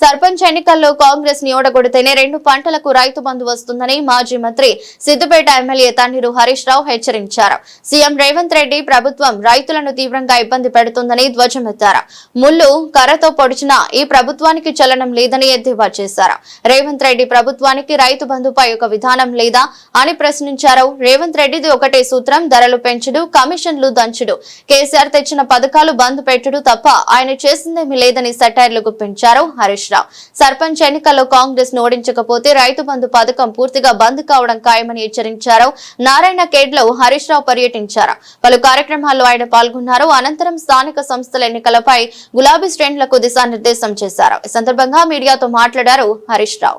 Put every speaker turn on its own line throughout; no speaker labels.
సర్పంచ్ ఎన్నికల్లో కాంగ్రెస్ని ఓడగొడితేనే రెండు పంటలకు రైతు బంధు వస్తుందని మాజీ మంత్రి సిద్దిపేట ఎమ్మెల్యే తన్నీరు హరీష్ రావు హెచ్చరించారు. సీఎం రేవంత్ రెడ్డి ప్రభుత్వం రైతులను తీవ్రంగా ఇబ్బంది పెడుతుందని ధ్వజమెత్తారు. ముళ్ళు కర్రతో పొడిచిన ఈ ప్రభుత్వానికి చలనం లేదని ఎద్దేవా చేశారు. రేవంత్ రెడ్డి ప్రభుత్వానికి రైతు బంధుపై ఒక విధానం లేదా అని ప్రశ్నించారు. రేవంత్ రెడ్డిది ఒకటే సూత్రం ధరలు పెంచుడు కమిషన్లు దంచుడు. కేసీఆర్ తెచ్చిన పథకాలు బంద్ పెట్టుడు తప్ప ఆయన చేసిందేమీ లేదని సెటైర్లు గుప్పించారు హరీష్ రావు సర్పంచ్ ఎన్నికల్లో కాంగ్రెస్ ఓడించకపోతే రైతు బంధు పథకం పూర్తిగా బంద్ కావడం ఖాయమని హెచ్చరించారు. నారాయణ కేడ్లో హరీష్ రావు పర్యటించారు. పలు కార్యక్రమాల్లో ఆయన పాల్గొన్నారు. అనంతరం స్థానిక సంస్థల ఎన్నికలపై గులాబీ శ్రేణులకు దిశానిర్దేశం చేశారు. ఈ సందర్భంగా మీడియాతో మాట్లాడారు హరీష్ రావు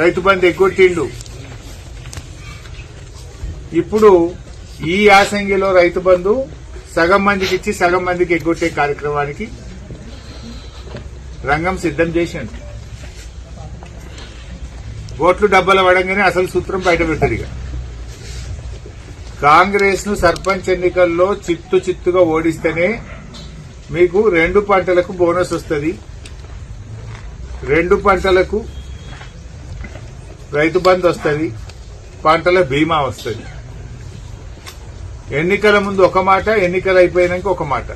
రైతు బంధు ఎగ్గొట్టిండు. ఇప్పుడు ఈ యాసంగిలో రైతు బంధు సగం మందికి ఇచ్చి సగం మందికి ఎగ్గొట్టే కార్యక్రమానికి రంగం సిద్ధం చేసిండు. ఓట్లు డబ్బాలు పడంగానే అసలు సూత్రం బయట పెట్టారు ఇక. కాంగ్రెస్ను సర్పంచ్ ఎన్నికల్లో చిత్తు చిత్తుగా ఓడిస్తేనే మీకు రెండు పంటలకు బోనస్ వస్తుంది. రెండు పంటలకు రైతు బంద్ వస్తుంది పంటల బీమా వస్తుంది. ఎన్నికల ముందు ఒక మాట ఎన్నికలు అయిపోయినాక ఒక మాట.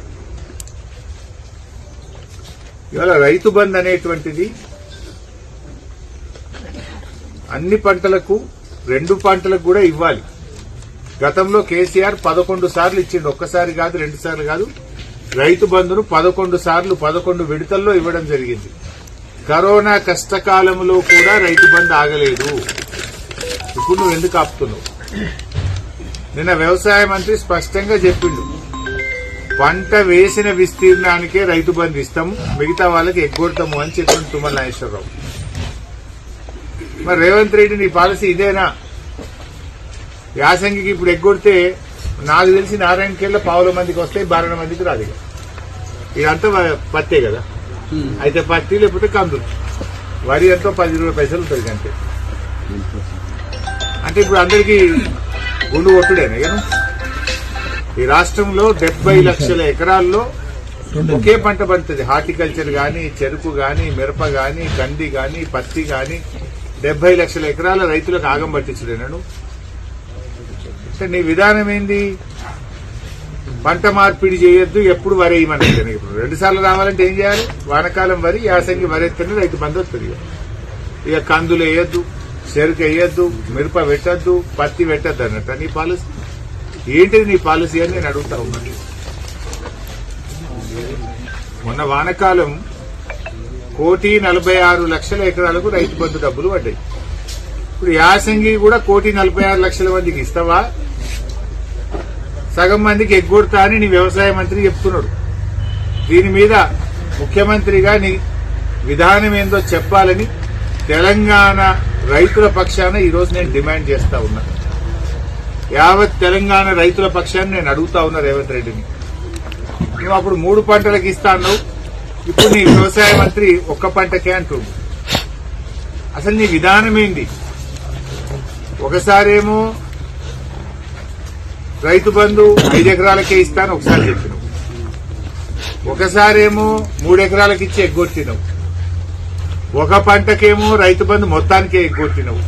ఇవాళ రైతు బంద్ అనేటువంటిది అన్ని పంటలకు రెండు పంటలకు కూడా ఇవ్వాలి. గతంలో కేసీఆర్ పదకొండు సార్లు ఇచ్చిండు ఒక్కసారి కాదు రెండు సార్లు కాదు. రైతు బంధును పదకొండు సార్లు పదకొండు విడతల్లో ఇవ్వడం జరిగింది. కరోనా కష్టకాలంలో కూడా రైతు బంధు ఆగలేదు. ఇప్పుడు నువ్వు ఎందుకు ఆపుతున్నావు? నిన్న వ్యవసాయ మంత్రి స్పష్టంగా చెప్పిండు. పంట వేసిన విస్తీర్ణానికే రైతు బంధు ఇస్తాము మిగతా వాళ్ళకి ఎగ్గొడతాము అని చెప్పిన తుమ్మల నాగేశ్వరరావు. మరి రేవంత్ రెడ్డి నీ పాలసీ ఇదేనా? యాసంగికి ఇప్పుడు ఎగ్గొడితే నాకు తెలిసి నారాయణకేళ్ళ పావుల మందికి వస్తాయి బారణ మందికి రాదు ఇదంతా పత్తే కదా. అయితే పత్తి లేకపోతే కందులు వరి ఎంతో పది ఇరవై పైసలు ఉంటుంది అంతే అంటే ఇప్పుడు అందరికీ గుండు కొట్టుడేనా కదా ఈ రాష్ట్రంలో డెబ్బై లక్షల ఎకరాల్లో ఒకే పంట పండుతుంది. హార్టికల్చర్ కానీ చెరుకు కానీ మిరప కానీ కంది కానీ పత్తి కానీ డెబ్బై లక్షల ఎకరాల రైతులకు ఆగం పట్టించలేను అంటే నీ విధానం ఏంది? పంట మార్పిడి చేయొద్దు ఎప్పుడు వరి వేయమన్నది ఇప్పుడు రెండు సార్లు రావాలంటే ఏం చేయాలి? వానకాలం వరి యాసంగి వరి ఎత్తనే రైతు బంధు వస్తుంది ఇక. ఇక కందులు వేయొద్దు చెరుకు వేయొద్దు మిరప పెట్టద్దు పత్తి పెట్టద్దు అన్నట్టు నీ పాలసీ. ఏంటిది నీ పాలసీ అని నేను అడుగుతా ఉన్నాను మొన్న వానకాలం కోటి నలభై ఆరు లక్షల ఎకరాలకు రైతు బంధు డబ్బులు పడ్డాయి. ఇప్పుడు యాసంగి కూడా కోటి నలభై ఆరు లక్షల మందికి ఇస్తావా? సగం మందికి ఎగ్గొడతా అని నీ వ్యవసాయ మంత్రి చెప్తున్నాడు. దీని మీద ముఖ్యమంత్రిగా నీ విధానం ఏందో చెప్పాలని తెలంగాణ రైతుల పక్షాన ఈరోజు నేను డిమాండ్ చేస్తా ఉన్నా. యావత్ తెలంగాణ రైతుల పక్షాన్ని నేను అడుగుతా ఉన్నా రేవంత్ రెడ్డిని. నువ్వు అప్పుడు మూడు పంటలకు ఇస్తాను ఇప్పుడు నీ వ్యవసాయ మంత్రి ఒక్క పంటకే అంటుండు. అసలు నీ విధానం ఏంది? ఒకసారేమో రైతు బంధు ఐదు ఎకరాలకే ఇస్తాను ఒకసారి చెప్పినావు. ఒకసారేమో మూడు ఎకరాలకి ఇచ్చి ఎగ్గొట్టినావు. ఒక పంటకేమో రైతు బంధు మొత్తానికే ఎగ్గొట్టినావు.